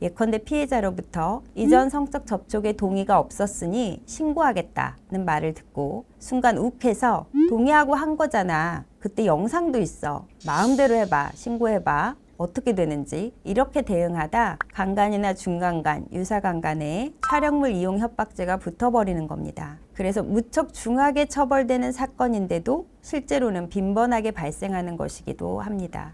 예컨대 피해자로부터 이전 성적 접촉에 동의가 없었으니 신고하겠다는 말을 듣고 순간 욱해서 동의하고 한 거잖아. 그때 영상도 있어. 마음대로 해봐. 신고해봐. 어떻게 되는지 이렇게 대응하다 강간이나 중간간, 유사강간에 촬영물 이용 협박죄가 붙어버리는 겁니다. 그래서 무척 중하게 처벌되는 사건인데도 실제로는 빈번하게 발생하는 것이기도 합니다.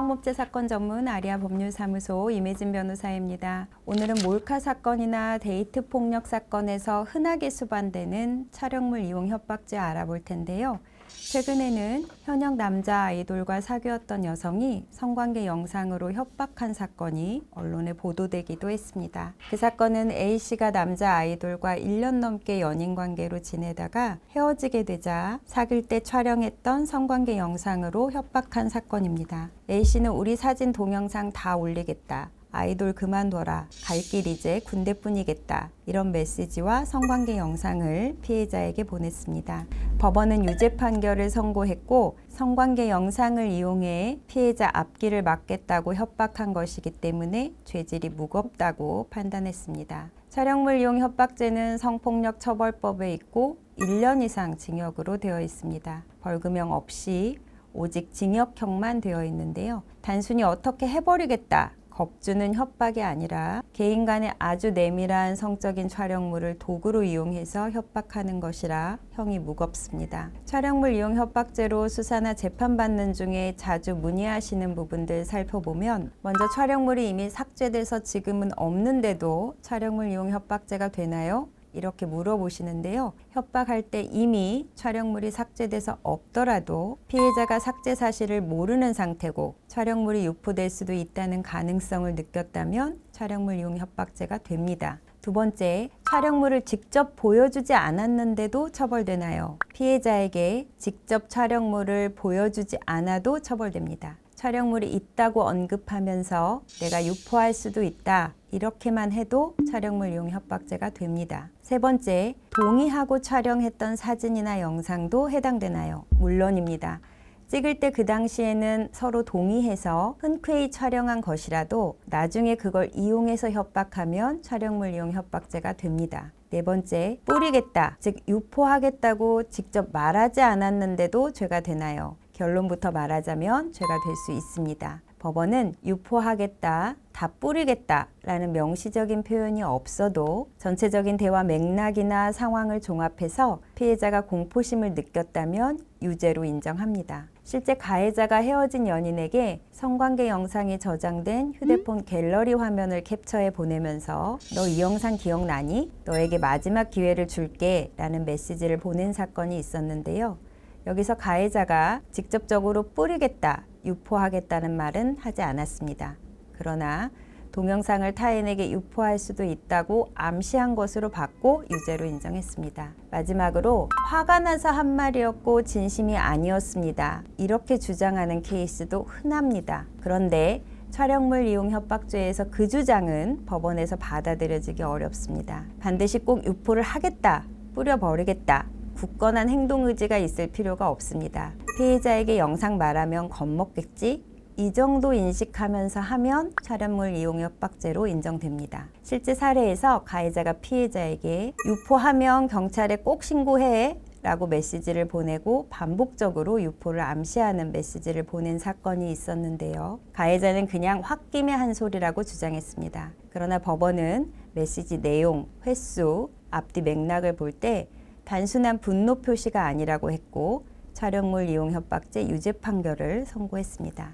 성범죄 사건 전문 아리아 법률사무소 임혜진 변호사입니다. 오늘은 몰카 사건이나 데이트 폭력 사건에서 흔하게 수반되는 촬영물 이용 협박죄 알아볼 텐데요. 최근에는 현역 남자 아이돌과 사귀었던 여성이 성관계 영상으로 협박한 사건이 언론에 보도되기도 했습니다. 그 사건은 A씨가 남자 아이돌과 1년 넘게 연인 관계로 지내다가 헤어지게 되자 사귈 때 촬영했던 성관계 영상으로 협박한 사건입니다. A씨는 우리 사진 동영상 다 올리겠다. 아이돌 그만둬라. 갈 길 이제 군대뿐이겠다. 이런 메시지와 성관계 영상을 피해자에게 보냈습니다. 법원은 유죄 판결을 선고했고 성관계 영상을 이용해 피해자 앞길을 막겠다고 협박한 것이기 때문에 죄질이 무겁다고 판단했습니다. 촬영물 이용 협박죄는 성폭력 처벌법에 있고 1년 이상 징역으로 되어 있습니다. 벌금형 없이 오직 징역형만 되어 있는데요. 단순히 어떻게 해버리겠다. 겁주는 협박이 아니라 개인 간의 아주 내밀한 성적인 촬영물을 도구로 이용해서 협박하는 것이라 형이 무겁습니다. 촬영물 이용 협박죄로 수사나 재판받는 중에 자주 문의하시는 부분들 살펴보면 먼저 촬영물이 이미 삭제돼서 지금은 없는데도 촬영물 이용 협박죄가 되나요? 이렇게 물어보시는데요. 협박할 때 이미 촬영물이 삭제돼서 없더라도 피해자가 삭제 사실을 모르는 상태고 촬영물이 유포될 수도 있다는 가능성을 느꼈다면 촬영물 이용 협박죄가 됩니다. 두 번째, 촬영물을 직접 보여주지 않았는데도 처벌되나요? 피해자에게 직접 촬영물을 보여주지 않아도 처벌됩니다. 촬영물이 있다고 언급하면서 내가 유포할 수도 있다. 이렇게만 해도 촬영물 이용 협박죄가 됩니다. 세 번째, 동의하고 촬영했던 사진이나 영상도 해당되나요? 물론입니다. 찍을 때 그 당시에는 서로 동의해서 흔쾌히 촬영한 것이라도 나중에 그걸 이용해서 협박하면 촬영물 이용 협박죄가 됩니다. 네 번째, 뿌리겠다, 즉 유포하겠다고 직접 말하지 않았는데도 죄가 되나요? 결론부터 말하자면 죄가 될 수 있습니다. 법원은 유포하겠다, 다 뿌리겠다 라는 명시적인 표현이 없어도 전체적인 대화 맥락이나 상황을 종합해서 피해자가 공포심을 느꼈다면 유죄로 인정합니다. 실제 가해자가 헤어진 연인에게 성관계 영상이 저장된 휴대폰 갤러리 화면을 캡처해 보내면서 너 이 영상 기억나니? 너에게 마지막 기회를 줄게 라는 메시지를 보낸 사건이 있었는데요. 여기서 가해자가 직접적으로 뿌리겠다, 유포하겠다는 말은 하지 않았습니다. 그러나 동영상을 타인에게 유포할 수도 있다고 암시한 것으로 봤고 유죄로 인정했습니다. 마지막으로 화가 나서 한 말이었고 진심이 아니었습니다. 이렇게 주장하는 케이스도 흔합니다. 그런데 촬영물 이용 협박죄에서 그 주장은 법원에서 받아들여지기 어렵습니다. 반드시 꼭 유포를 하겠다, 뿌려버리겠다, 굳건한 행동 의지가 있을 필요가 없습니다. 피해자에게 영상 말하면 겁먹겠지? 이 정도 인식하면서 하면 촬영물 이용 협박죄로 인정됩니다. 실제 사례에서 가해자가 피해자에게 유포하면 경찰에 꼭 신고해 라고 메시지를 보내고 반복적으로 유포를 암시하는 메시지를 보낸 사건이 있었는데요. 가해자는 그냥 홧김에 한 소리라고 주장했습니다. 그러나 법원은 메시지 내용, 횟수, 앞뒤 맥락을 볼때 단순한 분노 표시가 아니라고 했고 촬영물 이용 협박죄 유죄 판결을 선고했습니다.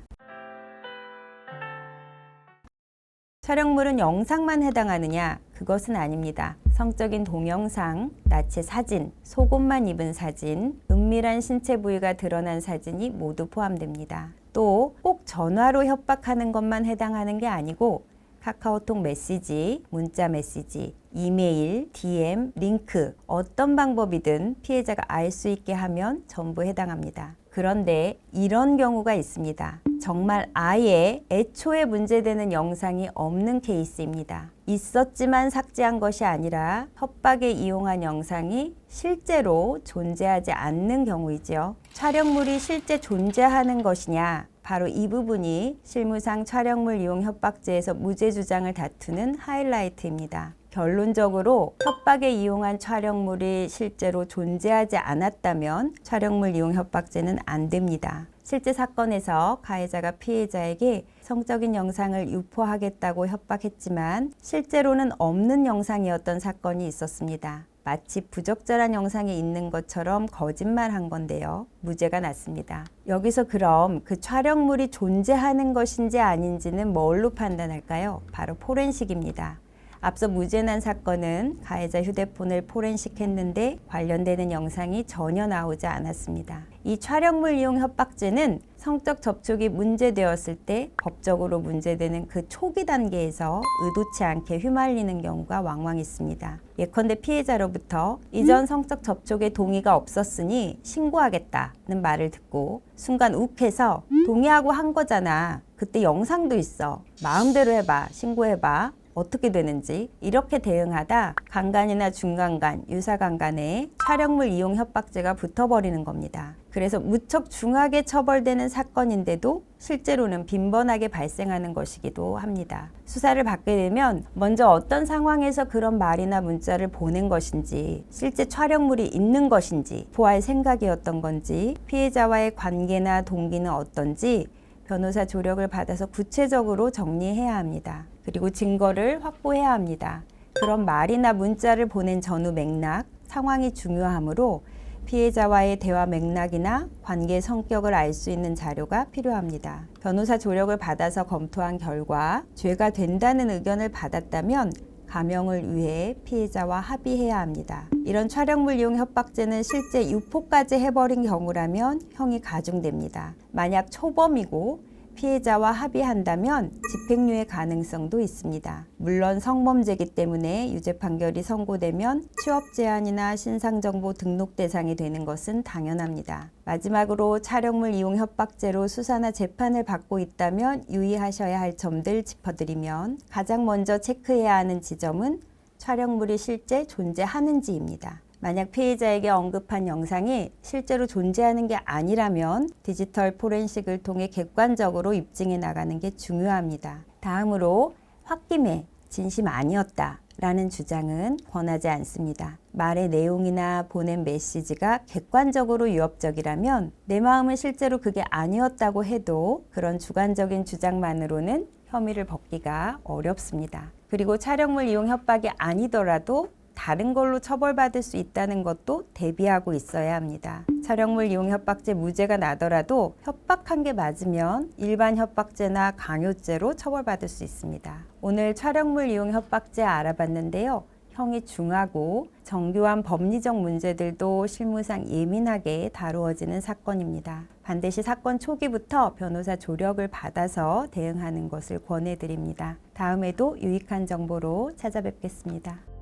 촬영물은 영상만 해당하느냐? 그것은 아닙니다. 성적인 동영상, 나체 사진, 속옷만 입은 사진, 은밀한 신체 부위가 드러난 사진이 모두 포함됩니다. 또 꼭 전화로 협박하는 것만 해당하는 게 아니고 카카오톡 메시지, 문자 메시지, 이메일, DM, 링크 어떤 방법이든 피해자가 알 수 있게 하면 전부 해당합니다. 그런데 이런 경우가 있습니다. 정말 아예 애초에 문제되는 영상이 없는 케이스입니다. 있었지만 삭제한 것이 아니라 협박에 이용한 영상이 실제로 존재하지 않는 경우이죠. 촬영물이 실제 존재하는 것이냐? 바로 이 부분이 실무상 촬영물 이용 협박죄에서 무죄 주장을 다투는 하이라이트입니다. 결론적으로 협박에 이용한 촬영물이 실제로 존재하지 않았다면 촬영물 이용 협박죄는 안 됩니다. 실제 사건에서 가해자가 피해자에게 성적인 영상을 유포하겠다고 협박했지만 실제로는 없는 영상이었던 사건이 있었습니다. 마치 부적절한 영상이 있는 것처럼 거짓말한 건데요. 무죄가 났습니다. 여기서 그럼 그 촬영물이 존재하는 것인지 아닌지는 뭘로 판단할까요? 바로 포렌식입니다. 앞서 무죄난 사건은 가해자 휴대폰을 포렌식했는데 관련되는 영상이 전혀 나오지 않았습니다. 이 촬영물 이용 협박죄는 성적 접촉이 문제되었을 때 법적으로 문제되는 그 초기 단계에서 의도치 않게 휘말리는 경우가 왕왕 있습니다. 예컨대 피해자로부터 이전 성적 접촉에 동의가 없었으니 신고하겠다는 말을 듣고 순간 욱해서 동의하고 한 거잖아. 그때 영상도 있어. 마음대로 해봐. 신고해봐. 어떻게 되는지 이렇게 대응하다 강간이나 중간간, 유사강간에 촬영물 이용 협박죄가 붙어버리는 겁니다. 그래서 무척 중하게 처벌되는 사건인데도 실제로는 빈번하게 발생하는 것이기도 합니다. 수사를 받게 되면 먼저 어떤 상황에서 그런 말이나 문자를 보낸 것인지, 실제 촬영물이 있는 것인지, 보할 생각이었던 건지, 피해자와의 관계나 동기는 어떤지 변호사 조력을 받아서 구체적으로 정리해야 합니다. 그리고 증거를 확보해야 합니다. 그런 말이나 문자를 보낸 전후 맥락, 상황이 중요하므로 피해자와의 대화 맥락이나 관계 성격을 알 수 있는 자료가 필요합니다. 변호사 조력을 받아서 검토한 결과 죄가 된다는 의견을 받았다면 감형을 위해 피해자와 합의해야 합니다. 이런 촬영물 이용 협박죄는 실제 유포까지 해버린 경우라면 형이 가중됩니다. 만약 초범이고 피해자와 합의한다면 집행유예 가능성도 있습니다. 물론 성범죄이기 때문에 유죄 판결이 선고되면 취업 제한이나 신상정보 등록 대상이 되는 것은 당연합니다. 마지막으로 촬영물 이용 협박죄로 수사나 재판을 받고 있다면 유의하셔야 할 점들 짚어드리면 가장 먼저 체크해야 하는 지점은 촬영물이 실제 존재하는지입니다. 만약 피해자에게 언급한 영상이 실제로 존재하는 게 아니라면 디지털 포렌식을 통해 객관적으로 입증해 나가는 게 중요합니다. 다음으로 홧김에 진심 아니었다. 라는 주장은 권하지 않습니다. 말의 내용이나 보낸 메시지가 객관적으로 유업적이라면 내 마음은 실제로 그게 아니었다고 해도 그런 주관적인 주장만으로는 혐의를 벗기가 어렵습니다. 그리고 촬영물 이용 협박이 아니더라도 다른 걸로 처벌받을 수 있다는 것도 대비하고 있어야 합니다. 촬영물 이용 협박죄 무죄가 나더라도 협박한 게 맞으면 일반 협박죄나 강요죄로 처벌받을 수 있습니다. 오늘 촬영물 이용 협박죄 알아봤는데요. 형이 중하고 정교한 법리적 문제들도 실무상 예민하게 다루어지는 사건입니다. 반드시 사건 초기부터 변호사 조력을 받아서 대응하는 것을 권해드립니다. 다음에도 유익한 정보로 찾아뵙겠습니다.